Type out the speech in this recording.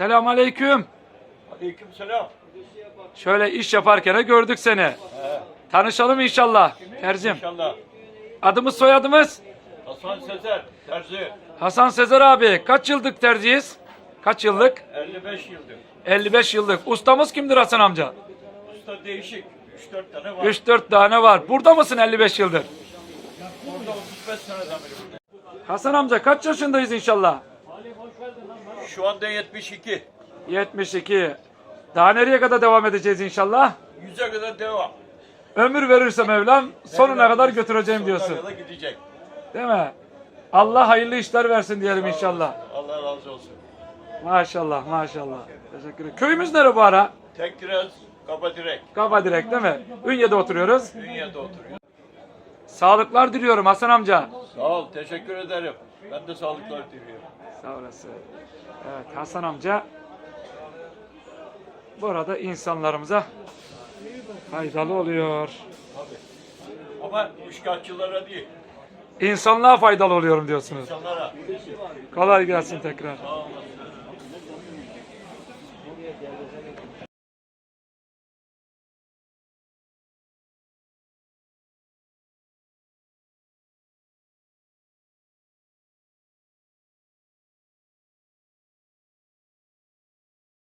Selam aleyküm. Aleyküm selam. Şöyle iş yaparken gördük seni. He, Tanışalım inşallah. Terzim. inşallah. Adımız soyadımız? Hasan Sezer, terzi. Hasan Sezer abi. Kaç yıllık tercihiz? Kaç yıllık? 55 yıldır. 55 yıllık. Ustamız kimdir Hasan amca? Usta değişik. 3-4 tane var. 3-4 tane var. Burada mısın 55 yıldır? Burada 35 seneden beri. Hasan amca kaç yaşındayız inşallah? Şu anda 72. 72. Daha nereye kadar devam edeceğiz inşallah? 100'e kadar devam. Ömür verirse Mevlam sonuna kadar götüreceğim diyorsun. Sonuna kadar gidecek. Değil mi? Allah hayırlı işler versin diyelim inşallah. Allah razı olsun. Maşallah maşallah. Teşekkür ederim. Köyümüz nere bu ara? Tek kiraz, kaba direk. Kaba direkt değil mi? Ünye'de oturuyoruz. Dünyada oturuyor. Sağlıklar diliyorum Hasan amca. Sağ ol, teşekkür ederim. Ben de Sağlıklar TV'ye. Sağ olasın. Evet, Hasan amca burada insanlarımıza faydalı oluyor. Tabii. Ama müşkatçılara değil, İnsanlığa faydalı oluyorum diyorsunuz. insanlara. Kolay gelsin tekrar. Sağ olasın.